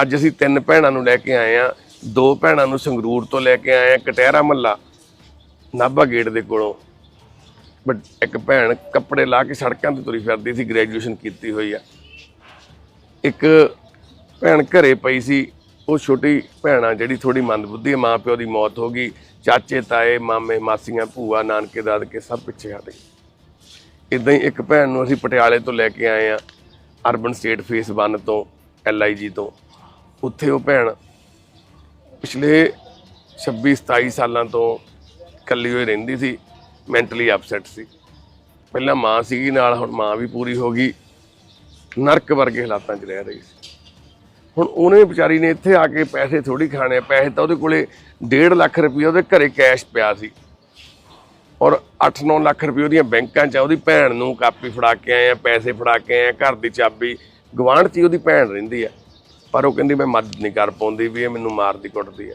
ਅੱਜ ਅਸੀਂ ਤਿੰਨ ਭੈਣਾਂ ਨੂੰ ਲੈ ਕੇ ਆਏ ਆ ਦੋ ਭੈਣਾਂ ਨੂੰ ਸੰਗਰੂਰ ਤੋਂ ਲੈ ਕੇ ਆਏ ਆ ਕਟਹਿਰਾ ਮੱਲਾ ਨਾਭਾ ਗੇਟ ਦੇ ਕੋਲੋਂ। ਬਟ ਇੱਕ ਭੈਣ ਕੱਪੜੇ ਲਾ ਕੇ ਸੜਕਾਂ ਤੇ ਤੁਰੀ ਫਿਰਦੀ ਸੀ ਗ੍ਰੈਜੂਏਸ਼ਨ ਕੀਤੀ ਹੋਈ ਆ। ਇੱਕ ਭੈਣ ਘਰੇ ਪਈ ਸੀ, ਉਹ ਛੋਟੀ ਭੈਣ ਆ ਜਿਹੜੀ ਥੋੜੀ ਮੰਦਬੁੱਧੀ ਆ ਮਾਂ ਪਿਓ ਦੀ ਮੌਤ ਹੋ ਗਈ, ਚਾਚੇ, ਤਾਏ, ਮਾਮੇ, ਮਾਸੀਆਂ, ਭੂਆ, ਨਾਨਕੇ, ਦਾਦਕੇ ਸਭ ਪਿੱਛੇ ਹਟ ਗਏ। ਇਦਾਂ ਹੀ ਇੱਕ ਭੈਣ ਨੂੰ ਅਸੀਂ ਪਟਿਆਲੇ ਤੋਂ ਲੈ ਕੇ ਆਏ ਆ ਅਰਬਨ ਸਟੇਟ ਫੇਸ 1 ਤੋਂ ਐਲਆਈਜੀ ਤੋਂ। ਉੱਥੇ ਉਹ ਭੈਣ ਪਿਛਲੇ 26 27 ਸਾਲਾਂ ਤੋਂ ਇਕੱਲੀ ਹੋਈ ਰਹਿੰਦੀ ਸੀ ਮੈਂਟਲੀ ਅਪਸੈਟ ਸੀ। ਪਹਿਲਾਂ ਮਾਂ ਸੀਗੀ ਨਾਲ ਹੁਣ ਮਾਂ ਵੀ ਪੂਰੀ ਹੋ ਗਈ। ਨਰਕ ਵਰਗੇ ਹਾਲਾਤਾਂ 'ਚ ਰਹਿ ਰਹੀ ਸੀ। ਹੁਣ ਉਹਨੇ ਵਿਚਾਰੀ ਨੇ ਇੱਥੇ ਆ ਕੇ ਪੈਸੇ ਥੋੜੀ ਖਾਣੇ ਆ, ਪੈਸੇ ਤਾਂ ਉਹਦੇ ਕੋਲੇ 1.5 ਲੱਖ ਰੁਪਏ ਉਹਦੇ ਘਰੇ ਕੈਸ਼ ਪਿਆ ਸੀ। ਔਰ 8-9 ਲੱਖ ਰੁਪਏ ਉਹਦੀਆਂ ਬੈਂਕਾਂ 'ਚ ਉਹਦੀ ਭੈਣ ਨੂੰ ਕਾਪੀ ਫੜਾ ਕੇ ਆਏ ਆ ਪੈਸੇ ਫੜਾ ਕੇ ਆਏ ਆ ਘਰ ਦੀ ਚਾਬੀ ਗਵਾਂਢ 'ਚ ਹੀ ਉਹਦੀ ਭੈਣ ਰਹਿੰਦੀ ਆ। ਪਰ ਉਹ ਕਹਿੰਦੀ ਮੈਂ ਮਦਦ ਨਹੀਂ ਕਰ ਪਾਉਂਦੀ ਵੀ ਇਹ ਮੈਨੂੰ ਮਾਰਦੀ ਕੁੱਟਦੀ ਆ।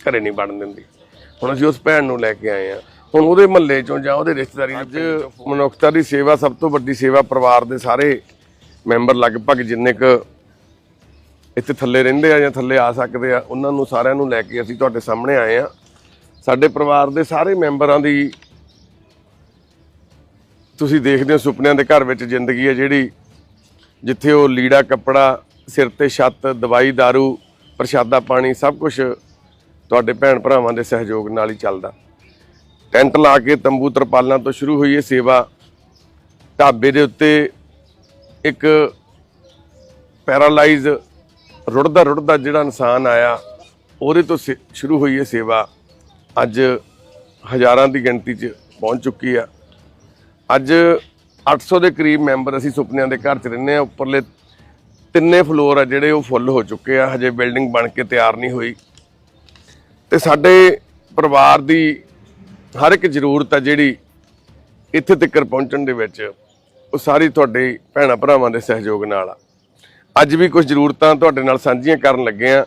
ਘਰੇ ਨਹੀਂ ਵੜਨ ਦਿੰਦੀ। ਹੁਣ ਅਸੀਂ ਉਸ ਭੈਣ ਨੂੰ ਲੈ ਕੇ ਆਏ ਆ ਹੁਣ ਉਹਦੇ ਮਹੱਲੇ ਚੋਂ ਜਾਂ ਉਹਦੇ ਰਿਸ਼ਤੇਦਾਰੀ ਅੱਜ ਮਨੁੱਖਤਾ ਦੀ ਸੇਵਾ ਸਭ ਤੋਂ ਵੱਡੀ ਸੇਵਾ ਪਰਿਵਾਰ ਦੇ ਸਾਰੇ ਮੈਂਬਰ ਲਗਭਗ ਜਿੰਨੇ ਕ ਇੱਥੇ ਥੱਲੇ ਰਹਿੰਦੇ ਆ ਜਾਂ ਥੱਲੇ ਆ ਸਕਦੇ ਆ ਉਹਨਾਂ ਨੂੰ ਸਾਰਿਆਂ ਨੂੰ ਲੈ ਕੇ ਅਸੀਂ ਤੁਹਾਡੇ ਸਾਹਮਣੇ ਆਏ ਆ ਸਾਡੇ ਪਰਿਵਾਰ ਦੇ ਸਾਰੇ ਮੈਂਬਰਾਂ ਦੀ ਤੁਸੀਂ ਦੇਖਦੇ ਹੋ ਸੁਪਨਿਆਂ ਦੇ ਘਰ ਵਿੱਚ ਜ਼ਿੰਦਗੀ ਹੈ ਜਿਹੜੀ ਜਿੱਥੇ ਉਹ ਲੀੜਾ ਕੱਪੜਾ ਸਿਰ ਤੇ ਛੱਤ, ਦਵਾਈ, दारू, ਪ੍ਰਸ਼ਾਦਾ ਪਾਣੀ, ਸਭ ਕੁਝ ਤੁਹਾਡੇ ਭੈਣ ਭਰਾਵਾਂ ਦੇ ਸਹਿਯੋਗ ਨਾਲ ਹੀ ਚੱਲਦਾ। ਟੈਂਟ ਲਾ ਕੇ ਤੰਬੂ ਤਰਪਾਲਾਂ ਤੋਂ ਸ਼ੁਰੂ ਹੋਈ ਇਹ ਸੇਵਾ। ਢਾਬੇ ਦੇ ਉੱਤੇ ਇੱਕ ਪੈਰਾਲਾਈਜ਼ ਰੁੜਦਾ ਰੁੜਦਾ ਜਿਹੜਾ ਇਨਸਾਨ ਆਇਆ, ਉਹਦੇ ਤੋਂ ਸੇ- ਸ਼ੁਰੂ ਹੋਈ ਇਹ ਸੇਵਾ। ਅੱਜ ਹਜ਼ਾਰਾਂ ਦੀ ਗਿਣਤੀ 'ਚ ਪਹੁੰਚ ਚੁੱਕੀ ਆ। ਅੱਜ 800 ਦੇ ਕਰੀਬ ਮੈਂਬਰ ਅਸੀਂ ਸੁਪਨਿਆਂ ਦੇ ਘਰ 'ਚ ਰਹਿੰਦੇ ਆ ਉੱਪਰਲੇ ਤਿੰਨੇ ਫਲੋਰ ਆ ਜਿਹੜੇ ਉਹ ਫੁੱਲ ਹੋ ਚੁੱਕੇ ਆ, ਹਜੇ ਬਿਲਡਿੰਗ ਬਣ ਕੇ ਤਿਆਰ ਨਹੀਂ ਹੋਈ। ਤੇ ਸਾਡੇ ਪਰਿਵਾਰ ਦੀ ਹਰ ਇੱਕ ਜ਼ਰੂਰਤ ਆ ਜਿਹੜੀ ਇੱਥੇ ਤੱਕ ਪਹੁੰਚਣ ਦੇ ਵਿੱਚ, ਉਹ ਸਾਰੀ ਤੁਹਾਡੇ ਭੈਣਾਂ ਭਰਾਵਾਂ ਦੇ ਸਹਿਯੋਗ ਨਾਲ ਆ। ਅੱਜ ਵੀ ਕੁਝ ਜ਼ਰੂਰਤਾਂ ਤੁਹਾਡੇ ਨਾਲ ਸਾਂਝੀਆਂ ਕਰਨ ਲੱਗੇ ਆ।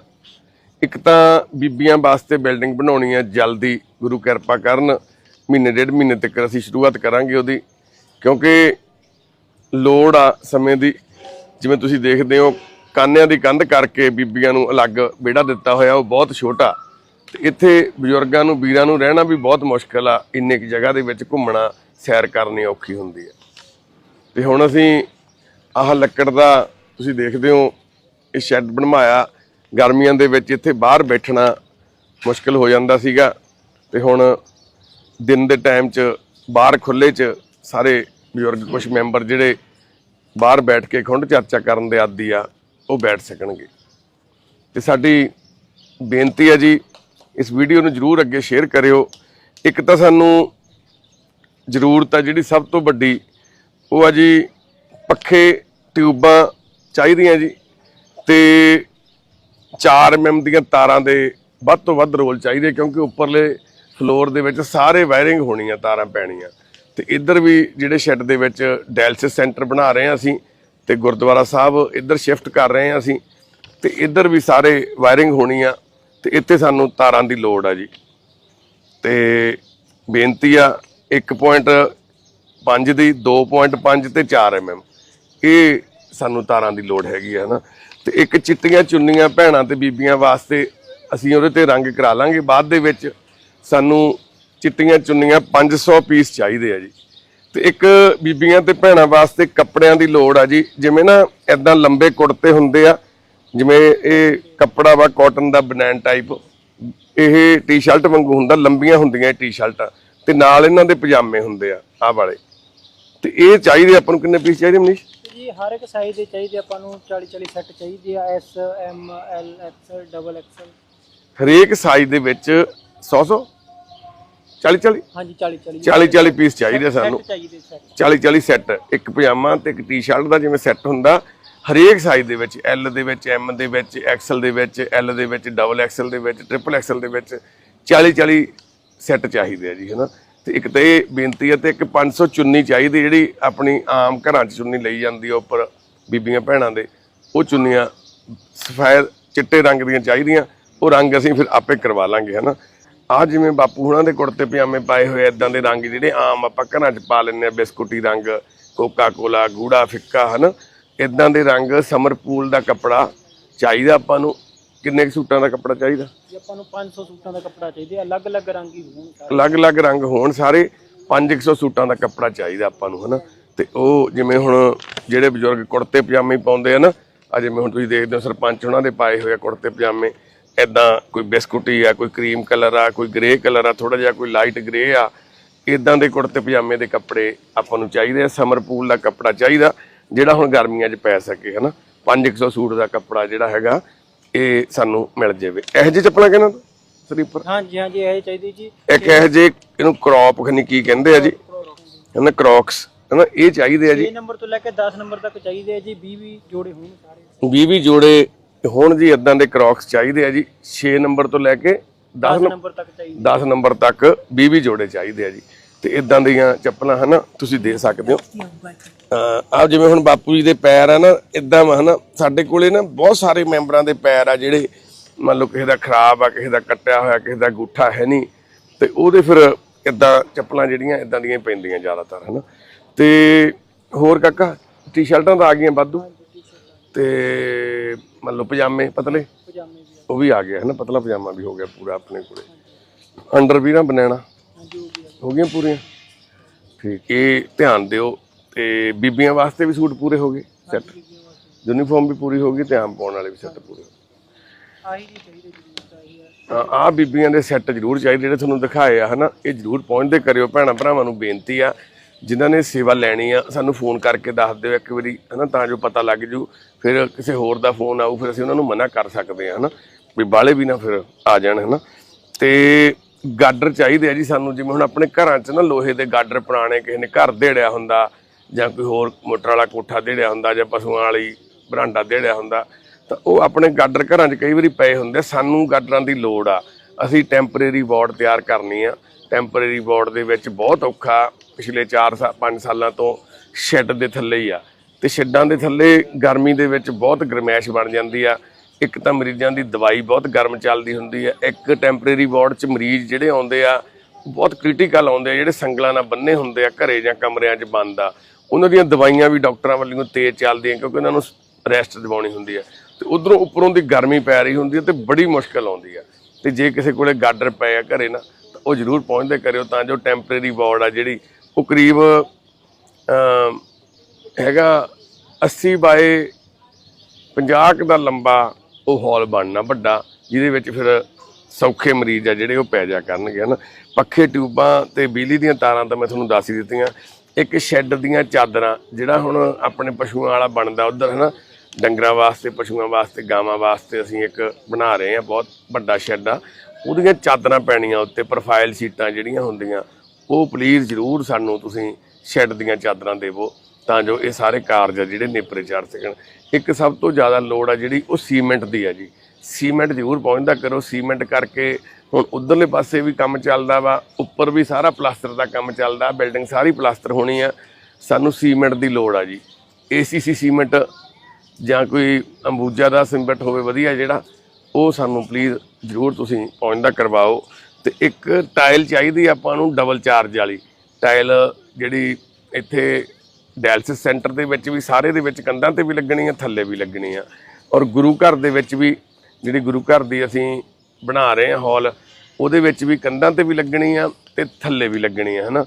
ਇੱਕ ਤਾਂ ਬੀਬੀਆਂ ਵਾਸਤੇ ਬਿਲਡਿੰਗ ਬਣਾਉਣੀ ਆ, ਜਲਦੀ ਗੁਰੂ ਕਿਰਪਾ ਕਰਨ। ਮਹੀਨੇ, ਡੇਢ ਮਹੀਨੇ ਤੱਕ ਅਸੀਂ ਸ਼ੁਰੂਆਤ ਕਰਾਂਗੇ ਉਹਦੀ, ਕਿਉਂਕਿ ਲੋੜ ਆ ਸਮੇਂ ਦੀ। ਜਿਵੇਂ ਤੁਸੀਂ ਦੇਖਦੇ ਹੋ, ਕਾਨਿਆਂ ਦੀ ਕੰਧ ਕਰਕੇ ਬੀਬੀਆਂ ਨੂੰ ਅਲੱਗ ਵਿਹੜਾ ਦਿੱਤਾ ਹੋਇਆ, ਉਹ ਬਹੁਤ ਛੋਟਾ। ਤੇ ਇੱਥੇ ਬਜ਼ੁਰਗਾਂ ਨੂੰ, ਵੀਰਾਂ ਨੂੰ ਰਹਿਣਾ ਵੀ ਬਹੁਤ ਮੁਸ਼ਕਲ ਆ, ਇੰਨੇ ਕੀ ਜਗ੍ਹਾ ਦੇ ਵਿੱਚ ਘੁੰਮਣਾ, ਸੈਰ ਕਰਨੀ ਔਖੀ ਹੁੰਦੀ ਹੈ ਤੇ ਹੁਣ ਅਸੀਂ ਆਹ ਲੱਕੜ ਦਾ ਤੁਸੀਂ ਦੇਖਦੇ ਹੋ, ਇਹ ਸ਼ੈੱਡ ਬਣਵਾਇਆ। ਗਰਮੀਆਂ ਦੇ ਵਿੱਚ ਇੱਥੇ ਬਾਹਰ ਬੈਠਣਾ ਮੁਸ਼ਕਲ ਹੋ ਜਾਂਦਾ ਸੀਗਾ। ਤੇ ਹੁਣ ਦਿਨ ਦੇ ਟਾਈਮ 'ਚ, ਬਾਹਰ ਖੁੱਲੇ 'ਚ ਸਾਰੇ ਬਜ਼ੁਰਗ ਕੁਝ ਮੈਂਬਰ ਜਿਹੜੇ ਬਾਹਰ ਬੈਠ ਕੇ ਖੁੰਡ ਚਰਚਾ ਕਰਨ ਦੇ ਆਦੀ ਆ, ਉਹ ਬੈਠ ਸਕਣਗੇ। ਤੇ ਸਾਡੀ ਬੇਨਤੀ ਹੈ ਜੀ, ਇਸ ਵੀਡੀਓ ਨੂੰ ਜਰੂਰ ਅੱਗੇ ਸ਼ੇਅਰ ਕਰਿਓ। ਇੱਕ ਤਾਂ ਸਾਨੂੰ ਜ਼ਰੂਰਤ ਆ ਜਿਹੜੀ ਸਭ ਤੋਂ ਵੱਡੀ, ਉਹ ਆ ਜੀ, ਪੱਖੇ, ਟਿਊਬਾਂ ਚਾਹੀਦੀਆਂ ਜੀ, ਤੇ 4 ਐਮਐਮ ਦੀਆਂ ਤਾਰਾਂ ਦੇ ਵੱਧ ਤੋਂ ਵੱਧ ਰੋਲ ਚਾਹੀਦੇ, ਕਿਉਂਕਿ ਉੱਪਰਲੇ ਫਲੋਰ ਦੇ ਵਿੱਚ ਸਾਰੇ ਵਾਇਰਿੰਗ ਹੋਣੀ ਆ ਤਾਰਾਂ ਪੈਣੀਆਂ। ਤੇ ਇੱਧਰ ਵੀ ਜਿਹੜੇ ਸ਼ੈੱਡ ਦੇ ਵਿੱਚ ਡਾਇਲਸਿਸ ਸੈਂਟਰ ਬਣਾ ਰਹੇ ਹਾਂ ਅਸੀਂ ਤੇ ਗੁਰਦੁਆਰਾ ਸਾਹਿਬ ਇੱਧਰ ਸ਼ਿਫਟ ਕਰ ਰਹੇ ਹਾਂ ਅਸੀਂ ਤੇ ਇੱਧਰ ਵੀ ਸਾਰੇ ਵਾਇਰਿੰਗ ਹੋਣੀ ਆ ਤੇ ਇੱਥੇ ਸਾਨੂੰ ਤਾਰਾਂ ਦੀ ਲੋੜ ਆ ਜੀ। ਤੇ ਬੇਨਤੀ ਆ 1.5 ਦੀ 2.5 ਤੇ 4 ਐਮਐਮ ਇਹ ਸਾਨੂੰ ਤਾਰਾਂ ਦੀ ਲੋੜ ਹੈਗੀ ਆ ਨਾ ਤੇ ਇੱਕ ਚਿੱਟੀਆਂ ਚੁੰਨੀਆਂ ਭੈਣਾਂ ਤੇ ਬੀਬੀਆਂ ਵਾਸਤੇ ਅਸੀਂ ਉਹਦੇ ਤੇ ਰੰਗ ਕਰਾ ਲਾਂਗੇ। ਬਾਅਦ ਦੇ ਵਿੱਚ ਸਾਨੂੰ ਚਿੱਟੀਆਂ ਚੁੰਨੀਆਂ 500 ਪੀਸ ਚਾਹੀਦੇ ਆ ਜੀ। ਤੇ ਇੱਕ ਬੀਬੀਆਂ ਤੇ ਭੈਣਾਂ ਵਾਸਤੇ ਕੱਪੜਿਆਂ ਦੀ ਲੋੜ ਆ ਜੀ। ਜਿਵੇਂ ਨਾ ਐਦਾਂ ਲੰਬੇ ਕੁੜਤੇ ਹੁੰਦੇ ਆ ਜਿਵੇਂ ਇਹ ਕੱਪੜਾ ਵਾ ਕਾਟਨ ਦਾ ਬਨੈਨ ਟਾਈਪ ਇਹ ਟੀ-ਸ਼ਰਟ ਵਾਂਗੂ ਹੁੰਦਾ ਲੰਬੀਆਂ ਹੁੰਦੀਆਂ ਟੀ-ਸ਼ਰਟਾਂ ਤੇ ਨਾਲ ਇਹਨਾਂ ਦੇ ਪਜਾਮੇ ਹੁੰਦੇ ਆ ਆਹ ਵਾਲੇ। ਤੇ ਇਹ ਚਾਹੀਦੇ ਆਪਾਂ ਨੂੰ ਕਿੰਨੇ ਪੀਸ ਚਾਹੀਦੇ ਮਨੀਸ਼? ਜੀ ਹਰ ਇੱਕ ਸਾਈਜ਼ ਦੇ ਚਾਹੀਦੇ ਆਪਾਂ ਨੂੰ 40 40 ਸੈੱਟ ਚਾਹੀਦੇ ਆ S M L XL double XL ਹਰੇਕ ਸਾਈਜ਼ ਦੇ ਵਿੱਚ 100 100 40 40 ਹਾਂਜੀ 40 40 40 40 ਪੀਸ ਚਾਹੀਦੇ ਸਾਨੂੰ। ਚਾਹੀਦੇ ਸੈੱਟ 40 40 ਸੈੱਟ ਇੱਕ ਪਜਾਮਾ ਤੇ ਇੱਕ ਟੀ-ਸ਼ਰਟ ਦਾ ਜਿਵੇਂ ਸੈੱਟ ਹੁੰਦਾ ਹਰੇਕ ਸਾਈਜ਼ ਦੇ ਵਿੱਚ ਐਲ ਦੇ ਵਿੱਚ ਐਮ ਦੇ ਵਿੱਚ ਐਕਸਲ ਦੇ ਵਿੱਚ ਐਲ ਦੇ ਵਿੱਚ ਡਬਲ ਐਕਸਲ ਦੇ ਵਿੱਚ ਟ੍ਰਿਪਲ ਐਕਸਲ ਦੇ ਵਿੱਚ 40 40 ਸੈੱਟ ਚਾਹੀਦੇ ਆ ਜੀ ਹਨਾ? ਤੇ ਇੱਕ ਤੇ ਇਹ ਬੇਨਤੀ ਹੈ ਤੇ ਇੱਕ 500 ਚੁੰਨੀ ਚਾਹੀਦੀ ਜਿਹੜੀ ਆਪਣੀ ਆਮ ਘਰਾਂ 'ਚ ਚੁੰਨੀ ਲਈ ਜਾਂਦੀ ਆ ਉੱਪਰ ਬੀਬੀਆਂ ਭੈਣਾਂ ਦੇ। ਉਹ ਚੁੰਨੀਆਂ ਸਫੈਦ ਚਿੱਟੇ ਰੰਗ ਦੀਆਂ ਚਾਹੀਦੀਆਂ ਉਹ ਰੰਗ ਅਸੀਂ ਫਿਰ ਆਪੇ ਕਰਵਾ ਲਾਂਗੇ ਹਨਾ? ਆ ਜਿਵੇਂ ਬਾਪੂ ਹੁਣਾਂ ਦੇ ਕੁੜਤੇ ਪਜਾਮੇ ਪਾਏ ਹੋਏ ਇਦਾਂ ਦੇ ਰੰਗ ਜਿਹੜੇ ਆਮ ਆਪਾਂ ਘਰਾਂ 'ਚ ਪਾ ਲੈਂਦੇ ਆ ਬਿਸਕੁਟੀ ਰੰਗ ਕੋਕਾ ਕੋਲਾ ਗੂੜਾ ਫਿੱਕਾ ਹਨਾ? ਇਦਾਂ ਦੇ ਰੰਗ ਸਮਰ ਪੂਲ ਦਾ ਕੱਪੜਾ ਚਾਹੀਦਾ ਆਪਾਂ ਨੂੰ। ਕਿੰਨੇ ਕੁ ਸੂਟਾਂ ਦਾ ਕੱਪੜਾ ਚਾਹੀਦਾ? ਜੀ ਆਪਾਂ ਨੂੰ 500 ਸੂਟਾਂ ਦਾ ਕੱਪੜਾ ਚਾਹੀਦਾ ਅਲੱਗ-ਅਲੱਗ ਰੰਗ ਹੀ ਹੋਣ ਸਾਰੇ। ਅਲੱਗ-ਅਲੱਗ ਰੰਗ ਹੋਣ ਸਾਰੇ 500 ਸੂਟਾਂ ਦਾ ਕੱਪੜਾ ਚਾਹੀਦਾ ਆਪਾਂ ਨੂੰ ਹਨਾ? ਤੇ ਉਹ ਜਿਵੇਂ ਹੁਣ ਜਿਹੜੇ ਬਜ਼ੁਰਗ ਕੁੜਤੇ ਪਜਾਮੇ ਪਾਉਂਦੇ ਆ ਨਾ ਆ ਜਿਵੇਂ ਹੁਣ ਤੁਸੀਂ ਦੇਖਦੇ ਹੋ ਸਰਪੰਚ ਉਹਨਾਂ ਦੇ ਪਾਏ ਹੋਏ ਆ ਕੁੜਤੇ ਪਜਾਮੇ ਐਦਾਂ ਕੋਈ ਬਿਸਕੁਟੀ ਆ ਕੋਈ ਕਰੀਮ ਕਲਰ ਆ ਕੋਈ ਗ੍ਰੇ ਕਲਰ ਆ ਥੋੜਾ ਜਿਹਾ ਕੋਈ ਲਾਈਟ ਗ੍ਰੇ ਆ ਇਦਾਂ ਦੇ ਕੁੜਤੇ ਪਜਾਮੇ ਦੇ ਕੱਪੜੇ ਆਪਾਂ ਨੂੰ ਚਾਹੀਦੇ ਆ ਸਮਰ ਪੂਲ ਦਾ ਕੱਪੜਾ ਚਾਹੀਦਾ ਜਿਹੜਾ ਹੁਣ ਗਰਮੀਆਂ 'ਚ ਪੈ ਸਕੇ ਹਨਾ। 500 ਸੂਟ ਦਾ ਕੱਪੜਾ ਜਿਹੜਾ ਹੈਗਾ ਇਹ ਸਾਨੂੰ ਮਿਲ ਜਾਵੇ। ਇਹੋ ਜਿਹੇ ਚੱਪਲਾਂ ਕਹਿੰਦਾ ਸਲੀਪਰ। ਹਾਂਜੀ ਹਾਂਜੀ ਇਹ ਚਾਹੀਦੀ ਜੀ। ਇੱਕ ਇਹ ਜੇ ਇਹਨੂੰ ਕ੍ਰੌਪ ਖਨੀ ਕੀ ਕਹਿੰਦੇ ਆ ਜੀ? ਹਨਾ ਕ੍ਰੌਕਸ। ਹਨਾ ਇਹ ਚਾਹੀਦੇ ਆ ਜੀ। 6 ਨੰਬਰ ਤੋਂ ਲੈ ਕੇ 10 ਨੰਬਰ ਤੱਕ ਚਾਹੀਦੇ ਆ ਜੀ 20 20 ਜੋੜੇ ਹੋਣ ਸਾਰੇ। 20 20 ਜੋੜੇ ਹੁਣ ਜੀ ਇਦਾਂ ਦੇ ਕ੍ਰੌਕਸ ਚਾਹੀਦੇ ਆ ਜੀ 6 ਨੰਬਰ ਤੋਂ ਲੈ ਕੇ 10 10 ਨੰਬਰ ਤੱਕ ਚਾਹੀਦੇ 10 ਨੰਬਰ ਤੱਕ 20 20 ਜੋੜੇ ਚਾਹੀਦੇ ਆ ਜੀ। ਤੇ ਇਦਾਂ ਦੀਆਂ ਚੱਪਲਾਂ ਹਨਾ ਤੁਸੀਂ ਦੇ ਸਕਦੇ ਹੋ। ਆ ਜਿਵੇਂ ਹੁਣ ਬਾਪੂ ਜੀ ਦੇ ਪੈਰ ਆ ਨਾ ਇਦਾਂ ਹਨਾ ਸਾਡੇ ਕੋਲੇ ਨਾ ਬਹੁਤ ਸਾਰੇ ਮੈਂਬਰਾਂ ਦੇ ਪੈਰ ਆ ਜਿਹੜੇ ਮੰਨ ਲਓ ਕਿਸੇ ਦਾ ਖਰਾਬ ਆ ਕਿਸੇ ਦਾ ਕੱਟਿਆ ਹੋਇਆ ਕਿਸੇ ਦਾ ਗੁੱਠਾ ਹੈ ਨਹੀਂ। ਤੇ ਉਹਦੇ ਫਿਰ ਇਦਾਂ ਚੱਪਲਾਂ ਜਿਹੜੀਆਂ ਇਦਾਂ ਦੀਆਂ ਪੈਂਦੀਆਂ ਜ਼ਿਆਦਾਤਰ ਹਨਾ। ਤੇ ਹੋਰ ਕਾਕਾ ਟੀ-ਸ਼ਰਟਾਂ ਤਾਂ ਆ ਗਈਆਂ ਵਾਧੂ। ਤੇ ਮੰਨ ਲਓ ਪਜਾਮੇ ਪਤਲੇ? ਪਜਾਮੇ ਵੀ ਆ। ਉਹ ਵੀ ਆ ਗਿਆ ਹੈ ਨਾ ਪਤਲਾ ਪਜਾਮਾ ਵੀ ਹੋ ਗਿਆ ਪੂਰਾ ਆਪਣੇ ਕੋਲੇ। ਅੰਡਰ ਵੀ ਨਾ ਬਨਾਣਾ। ਹੋ ਗਈਆਂ ਪੂਰੀਆਂ? ਠੀਕ ਇਹ ਧਿਆਨ ਦਿਓ। ਤੇ ਬੀਬੀਆਂ ਵਾਸਤੇ ਵੀ ਸੂਟ ਪੂਰੇ ਹੋ ਗਏ? ਸੈੱਟ ਯੂਨੀਫਾਰਮ ਵੀ ਪੂਰੀ ਹੋ ਗਈ ਤੇ ਆਮ ਪਾਉਣ ਵਾਲੇ ਵੀ ਸੈੱਟ ਪੂਰੇ ਹੋ ਗਏ। ਆਹੀ ਜੀ ਚਾਹੀਦੇ ਜੀ ਆਹੀ ਆ। ਆ ਆਹ ਬੀਬੀਆਂ ਦੇ ਸੈੱਟ ਜ਼ਰੂਰ ਚਾਹੀਦੇ ਜਿਹੜੇ ਤੁਹਾਨੂੰ ਦਿਖਾਏ ਆ ਹਨਾ? ਇਹ ਜ਼ਰੂਰ ਪਹੁੰਚਦੇ ਕਰਿਓ ਭੈਣਾਂ ਭਰਾਵਾਂ ਨੂੰ ਬੇਨਤੀ ਆ ਜਿਨ੍ਹਾਂ ਨੇ ਸੇਵਾ ਲੈਣੀ ਆ, ਸਾਨੂੰ ਫੋਨ ਕਰਕੇ ਦੱਸ ਦਿਓ ਇੱਕ ਵਾਰੀ, ਹਨਾ, ਤਾਂ ਜੋ ਪਤਾ ਲੱਗ ਜੂ। ਫਿਰ ਕਿਸੇ ਹੋਰ ਦਾ ਫੋਨ ਆਊ, ਫਿਰ ਅਸੀਂ ਉਹਨਾਂ ਨੂੰ ਮਨਾ ਕਰ ਸਕਦੇ ਆ, ਹਨਾ। ਵੀ ਬਾਲੇ ਵੀ ਨਾ ਫਿਰ ਆ ਜਾਣ, ਹਨਾ। ਤੇ ਗਾਡਰ ਚਾਹੀਦੇ ਆ ਜੀ ਸਾਨੂੰ, ਜਿਵੇਂ ਹੁਣ ਆਪਣੇ ਘਰਾਂ 'ਚ ਨਾ ਲੋਹੇ ਦੇ ਗਾਡਰ ਪੁਰਾਣੇ ਕਿਸੇ ਨੇ ਘਰ ਦੇੜਿਆ ਹੁੰਦਾ, ਜਾਂ ਕੋਈ ਹੋਰ ਮੋਟਰ ਵਾਲਾ ਕੋਠਾ ਦੇੜਿਆ ਹੁੰਦਾ, ਜਾਂ ਪਸ਼ੂਆਂ ਵਾਲੀ ਬਰਾਂਡਾ ਦੇੜਿਆ ਹੁੰਦਾ, ਤਾਂ ਉਹ ਆਪਣੇ ਗਾਡਰ ਘਰਾਂ 'ਚ ਕਈ ਵਾਰੀ ਪਏ ਹੁੰਦੇ ਸਾਨੂੰ ਗਾਡਰਾਂ ਦੀ ਲੋੜ ਆ। ਅਸੀਂ ਟੈਂਪਰੇਰੀ ਵਾਰਡ ਤਿਆਰ ਕਰਨੀ ਆ। ਟੈਂਪਰੇਰੀ ਵਾਰਡ ਦੇ ਵਿੱਚ ਬਹੁਤ ਔਖਾ ਪਿਛਲੇ 4 5 ਸਾਲਾਂ ਤੋਂ ਸ਼ੈੱਡ ਦੇ ਥੱਲੇ ਹੀ ਆ। ਤੇ ਸ਼ੈੱਡਾਂ ਦੇ ਥੱਲੇ ਗਰਮੀ ਦੇ ਵਿੱਚ ਬਹੁਤ ਗਰਮੈਸ਼ ਬਣ ਜਾਂਦੀ ਆ। ਇੱਕ ਤਾਂ ਮਰੀਜ਼ਾਂ ਦੀ ਦਵਾਈ ਬਹੁਤ ਗਰਮ ਚੱਲਦੀ ਹੁੰਦੀ ਆ। ਇੱਕ ਟੈਂਪਰੇਰੀ ਵਾਰਡ 'ਚ ਮਰੀਜ਼ ਜਿਹੜੇ ਆਉਂਦੇ ਆ ਉਹ ਬਹੁਤ ਕ੍ਰਿਟੀਕਲ ਆਉਂਦੇ ਆ, ਜਿਹੜੇ ਸੰਗਲਾਂ ਨਾਲ ਬੰਨੇ ਹੁੰਦੇ ਆ, ਘਰੇ ਜਾਂ ਕਮਰਿਆਂ 'ਚ ਬੰਦ ਆ। ਉਹਨਾਂ ਦੀਆਂ ਦਵਾਈਆਂ ਵੀ ਡਾਕਟਰਾਂ ਵੱਲੋਂ ਤੇਜ਼ ਚੱਲਦੀਆਂ ਕਿਉਂਕਿ ਉਹਨਾਂ ਨੂੰ ਰੈਸਟ ਦਿਵਾਉਣੀ ਹੁੰਦੀ ਆ। ਤੇ ਉਧਰੋਂ ਉੱਪਰੋਂ ਦੀ ਗਰਮੀ ਪੈ ਰਹੀ ਹੁੰਦੀ ਹੈ ਤੇ ਬੜੀ ਮੁਸ਼ਕਲ ਆਉਂਦੀ ਆ। ਤੇ ਜੇ ਕਿਸੇ ਕੋਲੇ ਗਾਡਰ ਪਏ ਆ ਘਰੇ ਨਾ ਉਹ ਜ਼ਰੂਰ ਪਹੁੰਚਦੇ ਕਰਿਓ ਤਾਂ ਜੋ ਟੈਂਪਰੇਰੀ ਵਾਰਡ ਆ ਜਿਹੜੀ, ਉਹ ਕਰੀਬ ਹੈਗਾ 80 ਬਾਏ 50 ਕੁ ਦਾ ਲੰਬਾ ਉਹ ਹਾਲ ਬਣਨਾ ਵੱਡਾ, ਜਿਹਦੇ ਵਿੱਚ ਫਿਰ ਸੌਖੇ ਮਰੀਜ਼ ਆ ਜਿਹੜੇ ਉਹ ਪੈ ਜਾ ਕਰਨਗੇ, ਹਨਾ? ਪੱਖੇ, ਟਿਊਬਾਂ ਤੇ ਬਿਜਲੀ ਦੀਆਂ ਤਾਰਾਂ ਤਾਂ ਮੈਂ ਤੁਹਾਨੂੰ ਦੱਸ ਹੀ ਦਿੱਤੀਆਂ। ਇੱਕ ਸ਼ੈੱਡ ਦੀਆਂ ਚਾਦਰਾਂ, ਜਿਹੜਾ ਹੁਣ ਆਪਣੇ ਪਸ਼ੂਆਂ ਵਾਲਾ ਬਣਦਾ ਉਧਰ, ਹਨਾ? ਡੰਗਰਾਂ ਵਾਸਤੇ, ਪਸ਼ੂਆਂ ਵਾਸਤੇ, ਗਾਵਾਂ ਵਾਸਤੇ ਅਸੀਂ ਇੱਕ ਬਣਾ ਰਹੇ ਹਾਂ, ਬਹੁਤ ਵੱਡਾ ਸ਼ੈੱਡ ਆ। ਉਹਦੀਆਂ ਚਾਦਰਾਂ ਪੈਣੀਆਂ ਉੱਤੇ ਪ੍ਰੋਫਾਈਲ ਸ਼ੀਟਾਂ ਜਿਹੜੀਆਂ ਹੁੰਦੀਆਂ, ਉਹ ਪਲੀਜ਼ ਜ਼ਰੂਰ ਸਾਨੂੰ ਤੁਸੀਂ ਸ਼ੈੱਡ ਦੀਆਂ ਚਾਦਰਾਂ ਦੇਵੋ, ਤਾਂ ਜੋ ਇਹ ਸਾਰੇ ਕਾਰਜ ਜਿਹੜੇ ਨੇਪਰੇ ਚੜ ਸਕਣ। ਇੱਕ ਸਭ ਤੋਂ ਜ਼ਿਆਦਾ ਲੋੜ ਆ ਜਿਹੜੀ ਉਹ ਸੀਮੈਂਟ ਦੀ ਆ ਜੀ। ਸੀਮੈਂਟ ਜ਼ਰੂਰ ਪਹੁੰਚਦਾ ਕਰੋ, ਸੀਮੈਂਟ ਕਰਕੇ ਹੁਣ ਉਧਰਲੇ ਪਾਸੇ ਵੀ ਕੰਮ ਚੱਲਦਾ ਵਾ, ਉੱਪਰ ਵੀ ਸਾਰਾ ਪਲਾਸਟਰ ਦਾ ਕੰਮ ਚੱਲਦਾ, ਬਿਲਡਿੰਗ ਸਾਰੀ ਪਲਾਸਟਰ ਹੋਣੀ ਆ। ਸਾਨੂੰ ਸੀਮੈਂਟ ਦੀ ਲੋੜ ਆ ਜੀ। ਏਸੀਸੀ ਸੀਮੈਂਟ ਜਾਂ ਕੋਈ ਅੰਬੂਜਾ ਦਾ ਸੀਮੈਂਟ ਹੋਵੇ ਵਧੀਆ ਜਿਹੜਾ ਉਹ ਸਾਨੂੰ ਪਲੀਜ਼ ਜ਼ਰੂਰ ਤੁਸੀਂ ਪਹੁੰਚਦਾ ਕਰਵਾਓ ਤੇ ਇੱਕ ਟਾਇਲ ਚਾਹੀਦੀ ਆਪਾਂ ਨੂੰ ਡਬਲ ਚਾਰਜ ਵਾਲੀ। ਟਾਇਲ ਜਿਹੜੀ ਇੱਥੇ ਡਾਇਲਸਿਸ ਸੈਂਟਰ ਦੇ ਵਿੱਚ ਵੀ, ਸਾਰੇ ਦੇ ਵਿੱਚ ਕੰਧਾਂ ਤੇ ਵੀ ਲੱਗਣੀ ਆ, ਥੱਲੇ ਵੀ ਲੱਗਣੀ ਆ। ਔਰ ਗੁਰੂ ਘਰ ਦੇ ਵਿੱਚ ਵੀ ਜਿਹੜੀ ਗੁਰੂ ਘਰ ਦੀ ਅਸੀਂ ਬਣਾ ਰਹੇ ਹਾਂ ਹਾਲ, ਉਹਦੇ ਵਿੱਚ ਵੀ ਕੰਧਾਂ ਤੇ ਵੀ ਲੱਗਣੀ ਆ ਤੇ ਥੱਲੇ ਵੀ ਲੱਗਣੀ ਆ, ਹਨਾ।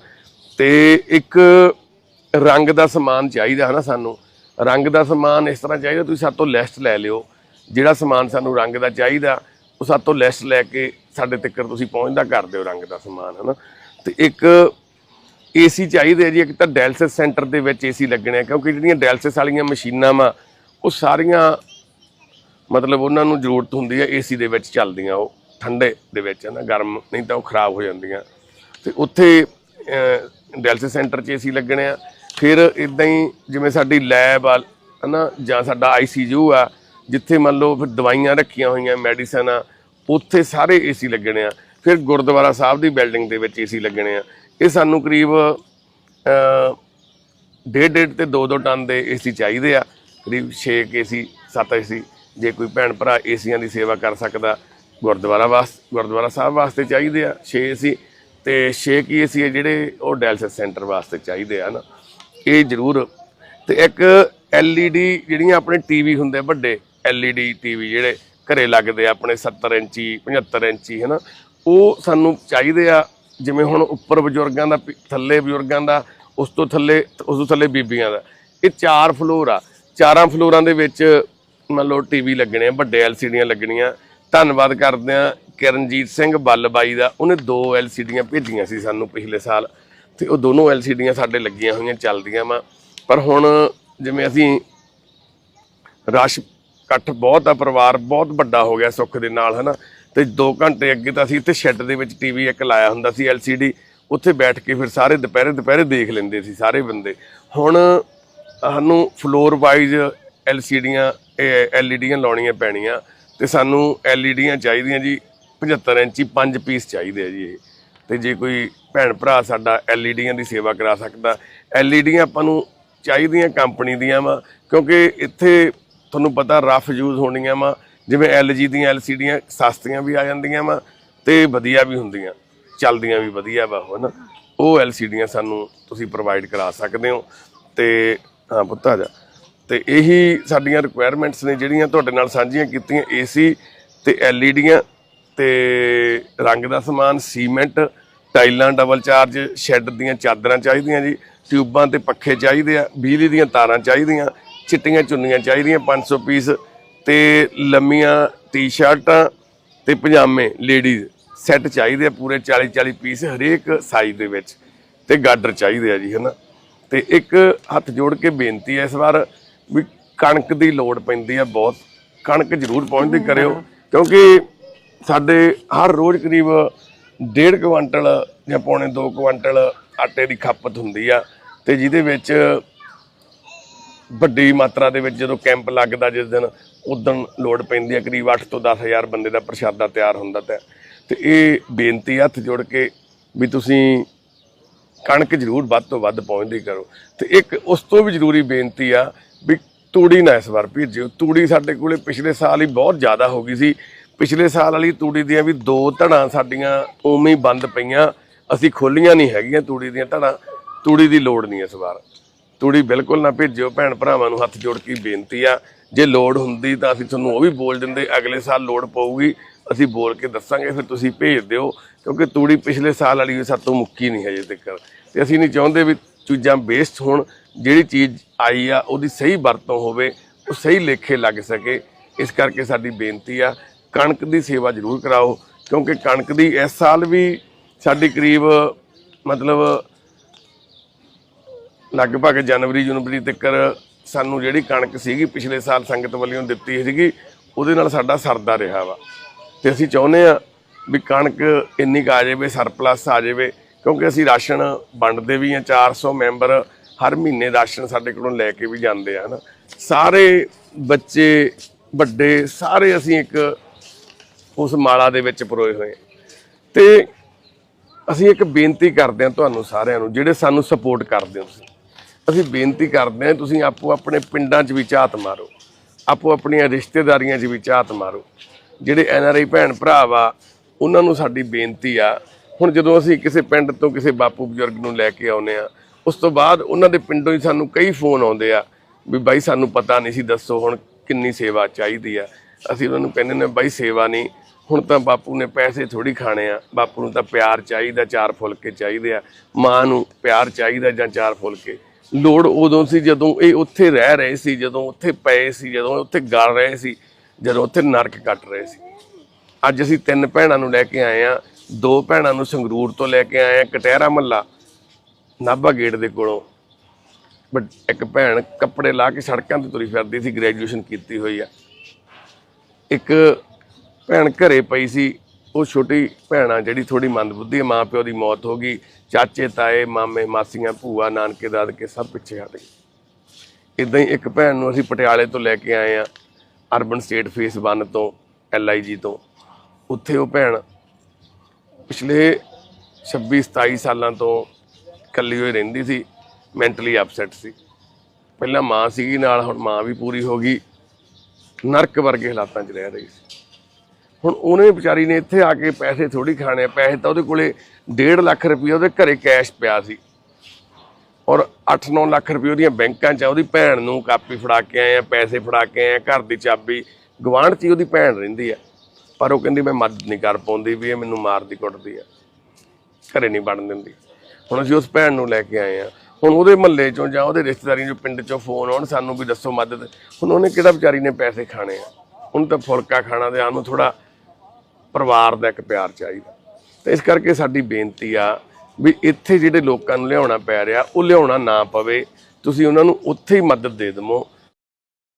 ਤੇ ਇੱਕ ਰੰਗ ਦਾ ਸਮਾਨ ਚਾਹੀਦਾ, ਹਨਾ, ਸਾਨੂੰ। ਰੰਗ ਦਾ ਸਮਾਨ ਇਸ ਤਰ੍ਹਾਂ ਚਾਹੀਦਾ, ਤੁਸੀਂ ਸਾਡੇ ਤੋਂ ਲਿਸਟ ਲੈ ਲਿਓ। ਜਿਹੜਾ ਸਮਾਨ ਸਾਨੂੰ ਰੰਗ ਦਾ ਚਾਹੀਦਾ, ਉਹ ਸਾਡੇ ਤੋਂ ਲਿਸਟ ਲੈ ਕੇ ਸਾਡੇ ਤੱਕ ਤੁਸੀਂ ਪਹੁੰਚਦਾ ਕਰ ਦਿਓ ਰੰਗ ਦਾ ਸਮਾਨ, ਹਨਾ? ਤੇ ਇੱਕ ਏਸੀ ਚਾਹੀਦੇ ਜੀ, ਇੱਕ ਤਾਂ ਡਾਇਲਸਿਸ ਸੈਂਟਰ ਦੇ ਵਿੱਚ ਏਸੀ ਲੱਗਣੇ ਆ, ਕਿਉਂਕਿ ਜਿਹੜੀਆਂ ਡਾਇਲਸਿਸ ਵਾਲੀਆਂ ਮਸ਼ੀਨਾਂ ਵਾ, ਉਹ ਸਾਰੀਆਂ ਮਤਲਬ ਉਹਨਾਂ ਨੂੰ ਜ਼ਰੂਰਤ ਹੁੰਦੀ ਹੈ ਏਸੀ ਦੇ ਵਿੱਚ ਚੱਲਦੀਆਂ, ਉਹ ਠੰਡੇ ਦੇ ਵਿੱਚ ਹੈ ਨਾ ਗਰਮ ਨਹੀਂ ਤਾਂ ਉਹ ਖਰਾਬ ਹੋ ਜਾਂਦੀਆਂ। ਤੇ ਉੱਥੇ ਡਾਇਲਸਿਸ ਸੈਂਟਰ 'ਚ ਏਸੀ ਲੱਗਣੇ ਆ। ਫਿਰ ਇਦਾਂ ਹੀ ਜਿਵੇਂ ਸਾਡੀ ਲੈਬ ਆ, ਹਨਾ? ਜਾਂ ਸਾਡਾ ਆਈਸੀਯੂ ਆ ਜਿੱਥੇ ਮੰਨ ਲਓ ਫਿਰ ਦਵਾਈਆਂ ਰੱਖੀਆਂ ਹੋਈਆਂ ਮੈਡੀਸਨ ਆ, ਉੱਥੇ ਸਾਰੇ ਏਸੀ ਲੱਗਣੇ ਆ। ਫਿਰ ਗੁਰਦੁਆਰਾ ਸਾਹਿਬ ਦੀ ਬਿਲਡਿੰਗ ਦੇ ਵਿੱਚ ਏਸੀ ਲੱਗਣੇ ਆ। ਇਹ ਸਾਨੂੰ ਕਰੀਬ ਡੇਢ ਡੇਢ ਤੇ 2-2 ਟਨ ਦੇ ਏਸੀ ਚਾਹੀਦੇ ਆ। ਕਰੀਬ 6 ਏਸੀ 7 ਏਸੀ ਜੇ ਕੋਈ ਭੈਣ ਭਰਾ ਏਸੀਆਂ ਦੀ ਸੇਵਾ ਕਰ ਸਕਦਾ, ਗੁਰਦੁਆਰਾ ਵਾਸ, ਗੁਰਦੁਆਰਾ ਸਾਹਿਬ ਵਾਸਤੇ ਚਾਹੀਦੇ ਆ 6 ਏਸੀ ਤੇ 6 ਕੀ ਏਸੀ ਆ ਜਿਹੜੇ ਉਹ ਡਾਇਲਸਿਸ ਸੈਂਟਰ ਵਾਸਤੇ ਚਾਹੀਦੇ ਆ ਨਾ। ਇਹ ਜ਼ਰੂਰ। ਤੇ ਇੱਕ LED ਜਿਹੜੀਆਂ ਆਪਣੇ ਟੀਵੀ ਹੁੰਦੇ ਆ ਵੱਡੇ LED ਟੀਵੀ ਜਿਹੜੇ ਘਰੇ ਲੱਗਦੇ ਆ, ਆਪਣੇ 70 ਇੰਚੀ 75 ਇੰਚੀ, ਹਨਾ? ਉਹ ਸਾਨੂੰ ਚਾਹੀਦੇ ਆ, ਜਿਵੇਂ ਹੁਣ ਉੱਪਰ ਬਜ਼ੁਰਗਾਂ ਦਾ ਪਿ- ਥੱਲੇ ਬਜ਼ੁਰਗਾਂ ਦਾ, ਉਸ ਤੋਂ ਥੱਲੇ, ਉਸ ਤੋਂ ਥੱਲੇ ਬੀਬੀਆਂ ਦਾ। ਇਹ ਚਾਰ ਫਲੋਰ ਆ। ਚਾਰਾਂ ਫਲੋਰਾਂ ਦੇ ਵਿੱਚ ਮੰਨ ਲਓ ਟੀਵੀ ਲੱਗਣੇ ਆ, ਵੱਡੇ ਐਲਸੀਡੀਆਂ ਲੱਗਣੀਆਂ। ਧੰਨਵਾਦ ਕਰਦੇ ਆ ਕਿਰਨਜੀਤ ਸਿੰਘ ਬੱਲਬਾਈ ਦਾ। ਉਹਨੇ ਦੋ ਐਲਸੀਡੀਆਂ ਭੇਜੀਆਂ ਸੀ ਸਾਨੂੰ ਪਿਛਲੇ ਸਾਲ। ਤੇ ਉਹ ਦੋਨੋਂ ਐਲਸੀਡੀਆਂ ਸਾਡੇ ਲੱਗੀਆਂ ਹੋਈਆਂ, ਚੱਲਦੀਆਂ ਵਾ। ਪਰ ਹੁਣ ਜਿਵੇਂ ਅਸੀਂ ਰਸ਼ ਇਕੱਠ ਬਹੁਤ ਆ, ਪਰਿਵਾਰ ਬਹੁਤ ਵੱਡਾ ਹੋ ਗਿਆ ਸੁੱਖ ਦੇ ਨਾਲ, ਹਨਾ? ਤੇ 2 ਘੰਟੇ ਅੱਗੇ ਤਾਂ ਅਸੀਂ ਇੱਥੇ ਸ਼ੈੱਡ ਦੇ ਵਿੱਚ ਟੀਵੀ ਇੱਕ ਲਾਇਆ ਹੁੰਦਾ ਸੀ LCD ਉੱਥੇ ਬੈਠ ਕੇ ਫਿਰ ਸਾਰੇ ਦੁਪਹਿਰੇ ਦੁਪਹਿਰੇ ਦੇਖ ਲੈਂਦੇ ਸੀ ਸਾਰੇ ਬੰਦੇ। ਹੁਣ ਸਾਨੂੰ ਫਲੋਰ ਵਾਈਜ਼ LCDਆਂ LEDਆਂ ਲਾਉਣੀਆਂ ਪੈਣੀਆਂ ਤੇ ਸਾਨੂੰ LEDਆਂ ਚਾਹੀਦੀਆਂ ਜੀ 75 ਇੰਚੀ 5 ਪੀਸ ਚਾਹੀਦੇ ਆ ਜੀ ਇਹ। ਤੇ ਜੇ ਕੋਈ ਭੈਣ ਭਰਾ ਸਾਡਾ ਐਲਈਡੀਆਂ ਦੀ ਸੇਵਾ ਕਰਾ ਸਕਦਾ ਐਲਈਡੀਆਂ ਆਪਾਂ ਨੂੰ ਚਾਹੀਦੀਆਂ ਕੰਪਨੀ ਦੀਆਂ ਵਾ, ਕਿਉਂਕਿ ਇੱਥੇ ਤੁਹਾਨੂੰ ਪਤਾ ਰਫ ਯੂਜ਼ ਹੋਣੀਆਂ ਵਾ, ਜਿਵੇਂ ਐਲਜੀ ਦੀਆਂ ਐਲਸੀਡੀਆਂ ਸਸਤੀਆਂ ਵੀ ਆ ਜਾਂਦੀਆਂ ਵਾ ਤੇ ਵਧੀਆ ਵੀ ਹੁੰਦੀਆਂ, ਚੱਲਦੀਆਂ ਵੀ ਵਧੀਆ ਵਾ ਉਹ ਨਾ ਉਹ ਐਲਸੀਡੀਆਂ ਸਾਨੂੰ ਤੁਸੀਂ ਪ੍ਰੋਵਾਈਡ ਕਰਾ ਸਕਦੇ ਹੋ ਤੇ, ਹਾਂ ਪੁੱਤ ਆ ਜਾ। ਤੇ ਇਹੀ ਸਾਡੀਆਂ ਰਿਕੁਆਇਰਮੈਂਟਸ ਨੇ ਜਿਹੜੀਆਂ ਤੁਹਾਡੇ ਨਾਲ ਸਾਂਝੀਆਂ ਕੀਤੀਆਂ ਏਸੀ ਤੇ ਐਲਈਡੀਆਂ ਤੇ ਰੰਗ ਦਾ ਸਮਾਨ, ਸੀਮੈਂਟ, ਟਾਈਲਾਂ ਡਬਲ ਚਾਰਜ ਸ਼ੈੱਡ ਦੀਆਂ ਚਾਦਰਾਂ ਚਾਹੀਦੀਆਂ ਜੀ, ਟਿਊਬਾਂ ਤੇ ਪੱਖੇ ਚਾਹੀਦੇ ਆ, ਬਿਜਲੀ ਦੀਆਂ ਤਾਰਾਂ ਚਾਹੀਦੀਆਂ ਚਿੱਟੀਆਂ ਚੁੰਨੀਆਂ ਚਾਹੀਦੀਆਂ 500 ਪੀਸ ਤੇ ਲੰਮੀਆਂ ਟੀ-ਸ਼ਰਟਾਂ ਤੇ ਪਜਾਮੇ ਲੇਡੀਜ਼ ਸੈੱਟ ਚਾਹੀਦੇ ਆ ਪੂਰੇ 40 40 ਪੀਸ ਹਰੇਕ ਸਾਈਜ਼ ਦੇ ਵਿੱਚ ਤੇ ਗਾਡਰ ਚਾਹੀਦੇ ਆ ਜੀ ਹਨਾ? ਤੇ ਇੱਕ ਹੱਥ ਜੋੜ ਕੇ ਬੇਨਤੀ ਹੈ ਇਸ ਵਾਰ ਵੀ ਕਣਕ ਦੀ ਲੋੜ ਪੈਂਦੀ ਆ ਬਹੁਤ। ਕਣਕ ਜ਼ਰੂਰ ਪਹੁੰਚਦੀ ਕਰਿਓ ਕਿਉਂਕਿ ਸਾਡੇ ਹਰ ਰੋਜ਼ ਕਰੀਬ 1.5 ਕੁਇੰਟਲ ਜਾਂ ਪੌਣੇ 2 ਕੁਇੰਟਲ ਆਟੇ ਦੀ ਖਪਤ ਹੁੰਦੀ ਆ ਤੇ ਜਿਹਦੇ ਵਿੱਚ ਵੱਡੀ ਮਾਤਰਾ ਦੇ ਵਿੱਚ ਜਦੋਂ ਕੈਂਪ ਲੱਗਦਾ ਜਿਸ ਦਿਨ ਉਦੋਂ ਲੋੜ ਪੈਂਦੀ ਹੈ, ਕਰੀਬ 8 ਤੋਂ 10000 ਬੰਦੇ ਦਾ ਪ੍ਰਸ਼ਾਦਾ ਤਿਆਰ ਹੁੰਦਾ ਤੇ। ਤੇ ਇਹ ਬੇਨਤੀ ਹੱਥ ਜੋੜ ਕੇ ਵੀ ਤੁਸੀਂ ਕਣਕ ਜ਼ਰੂਰ ਵੱਧ ਤੋਂ ਵੱਧ ਪਹੁੰਚਦੀ ਕਰੋ। ਤੇ ਇੱਕ ਉਸ ਤੋਂ ਵੀ ਜ਼ਰੂਰੀ ਬੇਨਤੀ ਆ ਵੀ ਤੂੜੀ ਨਾ ਇਸ ਵਾਰ ਭੇਜਿਓ ਤੂੜੀ ਸਾਡੇ ਕੋਲੇ ਪਿਛਲੇ ਸਾਲ ਹੀ ਬਹੁਤ ਜ਼ਿਆਦਾ ਹੋ ਗਈ ਸੀ। ਪਿਛਲੇ ਸਾਲ ਵਾਲੀ ਤੂੜੀ ਦੀਆਂ ਵੀ ਦੋ ਧੜਾਂ ਸਾਡੀਆਂ ਉਵੇਂ ਹੀ ਬੰਦ ਪਈਆਂ। ਅਸੀਂ ਖੋਲੀਆਂ ਨਹੀਂ ਹੈਗੀਆਂ ਤੂੜੀ ਦੀਆਂ ਧੜਾਂ। ਤੂੜੀ ਦੀ ਲੋੜ ਨਹੀਂ ਇਸ ਵਾਰ। ਤੂੜੀ ਬਿਲਕੁਲ ਨਾ ਭੇਜਿਓ, ਭੈਣ ਭਰਾਵਾਂ ਨੂੰ ਹੱਥ ਜੋੜ ਕੇ ਬੇਨਤੀ ਆ। ਜੇ ਲੋੜ ਹੁੰਦੀ ਤਾਂ ਅਸੀਂ ਤੁਹਾਨੂੰ ਉਹ ਵੀ ਬੋਲ ਦਿੰਦੇ, ਅਗਲੇ ਸਾਲ ਲੋੜ ਪਊਗੀ, ਅਸੀਂ ਬੋਲ ਕੇ ਦੱਸਾਂਗੇ, ਫਿਰ ਤੁਸੀਂ ਭੇਜ ਦਿਓ, ਕਿਉਂਕਿ ਤੂੜੀ ਪਿਛਲੇ ਸਾਲ ਵਾਲੀ ਵੀ ਸਾਤੋਂ ਮੁੱਕੀ ਨਹੀਂ ਹਜੇ ਤੱਕ। ਤੇ ਅਸੀਂ ਨਹੀਂ ਚਾਹੁੰਦੇ ਵੀ ਚੀਜ਼ਾਂ ਵੇਸਟ ਹੋਣ, ਜਿਹੜੀ ਚੀਜ਼ ਆਈ ਆ, ਉਹਦੀ ਸਹੀ ਵਰਤੋਂ ਹੋਵੇ, ਉਹ ਸਹੀ ਲੇਖੇ ਲੱਗ ਸਕੇ। ਇਸ ਕਰਕੇ ਸਾਡੀ ਬੇਨਤੀ ਆ, ਕਣਕ ਦੀ ਸੇਵਾ ਜ਼ਰੂਰ ਕਰਾਓ, ਕਿਉਂਕਿ ਕਣਕ ਦੀ ਇਸ ਸਾਲ ਵੀ ਸਾਡੀ ਕਰੀਬ ਮਤਲਬ ਲਗਭਗ ਜਨਵਰੀ ਜਨਵਰੀ ਤੱਕ ਸਾਨੂੰ ਜਿਹੜੀ ਕਣਕ ਸੀਗੀ, ਪਿਛਲੇ ਸਾਲ ਸੰਗਤ ਵੱਲੋਂ ਦਿੱਤੀ ਸੀਗੀ, ਉਹਦੇ ਨਾਲ ਸਾਡਾ ਸਰਦਾ ਰਿਹਾ ਵਾ। ਤੇ ਅਸੀਂ ਚਾਹੁੰਦੇ ਆ ਵੀ ਕਣਕ ਇੰਨੀ ਕੁ ਆ ਜਾਵੇ, ਸਰਪਲਸ ਆ ਜਾਵੇ, ਕਿਉਂਕਿ ਅਸੀਂ ਰਾਸ਼ਨ ਵੰਡਦੇ ਵੀ ਆ 400 ਮੈਂਬਰ ਹਰ ਮਹੀਨੇ ਰਾਸ਼ਨ ਸਾਡੇ ਕੋਲੋਂ ਲੈ ਕੇ ਵੀ ਜਾਂਦੇ ਆ ਨਾ ਸਾਰੇ ਬੱਚੇ, ਵੱਡੇ, ਸਾਰੇ ਅਸੀਂ ਇੱਕ ਉਸ ਮਾਲਾ ਦੇ ਵਿੱਚ ਪਰੋਏ ਹੋਏ ਤੇ ਅਸੀਂ ਇੱਕ ਬੇਨਤੀ ਕਰਦੇ ਹਾਂ ਤੁਹਾਨੂੰ ਸਾਰਿਆਂ ਨੂੰ, ਜਿਹੜੇ ਸਾਨੂੰ ਸਪੋਰਟ ਕਰਦੇ ਹੋ ਤੁਸੀਂ। ਅਸੀਂ ਬੇਨਤੀ ਕਰਦੇ ਹਾਂ, ਤੁਸੀਂ ਆਪੋ ਆਪਣੇ ਪਿੰਡਾਂ 'ਚ ਵੀ ਝਾਤ ਮਾਰੋ। ਆਪੋ ਆਪਣੀਆਂ ਰਿਸ਼ਤੇਦਾਰੀਆਂ 'ਚ ਵੀ ਝਾਤ ਮਾਰੋ। ਜਿਹੜੇ ਐਨ ਆਰ ਆਈ ਭੈਣ ਭਰਾ ਵਾ, ਉਹਨਾਂ ਨੂੰ ਸਾਡੀ ਬੇਨਤੀ ਆ। ਹੁਣ ਜਦੋਂ ਅਸੀਂ ਕਿਸੇ ਪਿੰਡ ਤੋਂ ਕਿਸੇ ਬਾਪੂ ਬਜ਼ੁਰਗ ਨੂੰ ਲੈ ਕੇ ਆਉਨੇ ਆ ਉਸ ਤੋਂ ਬਾਅਦ ਉਹਨਾਂ ਦੇ ਪਿੰਡੋਂ ਹੀ ਸਾਨੂੰ ਕਈ ਫੋਨ ਆਉਂਦੇ ਆ ਵੀ ਬਾਈ ਸਾਨੂੰ ਪਤਾ ਨਹੀਂ ਸੀ, ਦੱਸੋ ਹੁਣ ਕਿੰਨੀ ਸੇਵਾ ਚਾਹੀਦੀ ਆ। ਅਸੀਂ ਉਹਨਾਂ ਨੂੰ ਕਹਿੰਦੇ ਨੇ, ਬਾਈ ਸੇਵਾ ਨਹੀਂ, ਹੁਣ ਤਾਂ ਬਾਪੂ ਨੇ ਪੈਸੇ ਥੋੜੀ ਖਾਣੇ ਆ। ਬਾਪੂ ਨੂੰ ਤਾਂ ਪਿਆਰ ਚਾਹੀਦਾ, ਚਾਰ ਫੁਲਕੇ ਚਾਹੀਦੇ ਆ। ਮਾਂ ਨੂੰ ਪਿਆਰ ਚਾਹੀਦਾ ਜਾਂ ਚਾਰ ਫੁਲਕੇ। ਲੋੜ ਉਦੋਂ ਸੀ ਜਦੋਂ ਇਹ ਉੱਥੇ ਰਹਿ ਰਹੇ ਸੀ, ਜਦੋਂ ਉੱਥੇ ਪਏ ਸੀ, ਜਦੋਂ ਉੱਥੇ ਗਲ ਰਹੇ ਸੀ, ਜਦੋਂ ਉੱਥੇ ਨਰਕ ਕੱਟ ਰਹੇ ਸੀ। ਅੱਜ ਅਸੀਂ ਤਿੰਨ ਭੈਣਾਂ ਨੂੰ ਲੈ ਕੇ ਆਏ ਆ ਦੋ ਭੈਣਾਂ ਨੂੰ ਸੰਗਰੂਰ ਤੋਂ ਲੈ ਕੇ ਆਏ ਆ ਕਟਹਿਰਾ ਮੱਲਾ ਨਾਭਾ ਗੇਟ ਦੇ ਕੋਲੋਂ। ਬਟ ਇੱਕ ਭੈਣ ਕੱਪੜੇ ਲਾ ਕੇ ਸੜਕਾਂ ਤੇ ਤੁਰੀ ਫਿਰਦੀ ਸੀ ਗ੍ਰੈਜੂਏਸ਼ਨ ਕੀਤੀ ਹੋਈ ਆ। ਇੱਕ ਭੈਣ ਘਰੇ ਪਈ ਸੀ, ਉਹ ਛੋਟੀ ਭੈਣ ਆ ਜਿਹੜੀ ਥੋੜੀ ਮੰਦਬੁੱਧੀ ਆ, ਮਾਂ ਪਿਓ ਦੀ ਮੌਤ ਹੋ ਗਈ। ਚਾਚੇ ਤਾਏ ਮਾਮੇ ਮਾਸੀਆਂ ਭੂਆ ਨਾਨਕੇ ਦਾਦਕੇ ਸਭ ਪਿੱਛੇ ਹਟ ਗਏ। ਇਦਾਂ ਹੀ ਇੱਕ ਭੈਣ ਨੂੰ ਅਸੀਂ ਪਟਿਆਲੇ ਤੋਂ ਲੈ ਕੇ ਆਏ ਆ ਅਰਬਨ ਸਟੇਟ ਫੇਸ 1 ਤੋਂ ਐਲਆਈਜੀ ਤੋਂ। ਉੱਥੇ ਉਹ ਭੈਣ ਪਿਛਲੇ 26 27 ਸਾਲਾਂ ਤੋਂ ਇਕੱਲੀ ਹੋਈ ਰਹਿੰਦੀ ਸੀ ਮੈਂਟਲੀ ਅਪਸੈਟ ਸੀ। ਪਹਿਲਾਂ ਮਾਂ ਸੀਗੀ ਨਾਲ ਹੁਣ ਮਾਂ ਵੀ ਪੂਰੀ ਹੋ ਗਈ ਨਰਕ ਵਰਗੇ ਹਾਲਾਤਾਂ 'ਚ ਰਹਿ ਰਹੀ ਸੀ। ਹੁਣ ਉਹਨੇ ਵਿਚਾਰੀ ਨੇ ਇੱਥੇ ਆ ਕੇ ਪੈਸੇ ਥੋੜੀ ਖਾਣੇ ਆ, ਪੈਸੇ ਤਾਂ ਉਹਦੇ ਕੋਲੇ 1.5 ਲੱਖ ਰੁਪਏ ਉਹਦੇ ਘਰੇ ਕੈਸ਼ ਪਿਆ ਸੀ। ਔਰ 8-9 ਲੱਖ ਰੁਪਏ ਉਹਦੀਆਂ ਬੈਂਕਾਂ 'ਚ ਉਹਦੀ ਭੈਣ ਨੂੰ ਕਾਪੀ ਫੜਾ ਕੇ ਆਏ ਆ, ਪੈਸੇ ਫੜਾ ਕੇ ਆਏ ਆ, ਘਰ ਦੀ ਚਾਬੀ ਗਵਾਂਢ 'ਚ ਹੀ ਉਹਦੀ ਭੈਣ ਰਹਿੰਦੀ ਆ। ਪਰ ਉਹ ਕਹਿੰਦੀ, ਮੈਂ ਮਦਦ ਨਹੀਂ ਕਰ ਪਾਉਂਦੀ ਵੀ ਇਹ ਮੈਨੂੰ ਮਾਰਦੀ, ਕੁੱਟਦੀ ਆ। ਘਰੇ ਨਹੀਂ ਵੜਨ ਦਿੰਦੀ। ਹੁਣ ਅਸੀਂ ਉਸ ਭੈਣ ਨੂੰ ਲੈ ਕੇ ਆਏ ਆ। ਹੁਣ ਉਹਦੇ ਮਹੱਲੇ ਚੋਂ ਜਾਂ ਉਹਦੇ ਰਿਸ਼ਤੇਦਾਰੀਆਂ ਚੋਂ, ਪਿੰਡ ਚੋਂ ਫੋਨ ਆਉਣ, ਸਾਨੂੰ ਵੀ ਦੱਸੋ ਮਦਦ। ਹੁਣ ਉਹਨੇ ਕਿਹੜਾ ਵਿਚਾਰੀ ਨੇ ਪੈਸੇ ਖਾਣੇ ਆ? ਉਹਨੂੰ ਤਾਂ ਫੁਲਕਾ ਖਾਣਾ ਤੇ ਉਹਨੂੰ ਥੋੜਾ ਪਰਿਵਾਰ ਦਾ ਇੱਕ ਪਿਆਰ ਚਾਹੀਦਾ। ਤੇ ਇਸ ਕਰਕੇ ਸਾਡੀ ਬੇਨਤੀ ਆ ਵੀ ਇੱਥੇ ਜਿਹੜੇ ਲੋਕਾਂ ਨੂੰ ਲਿਆਉਣਾ ਪੈ ਰਿਹਾ, ਉਹ ਲਿਆਉਣਾ ਨਾ ਪਵੇ। ਤੁਸੀਂ ਉਹਨਾਂ ਨੂੰ ਉੱਥੇ ਹੀ ਮਦਦ ਦੇ ਦੇਵੋ।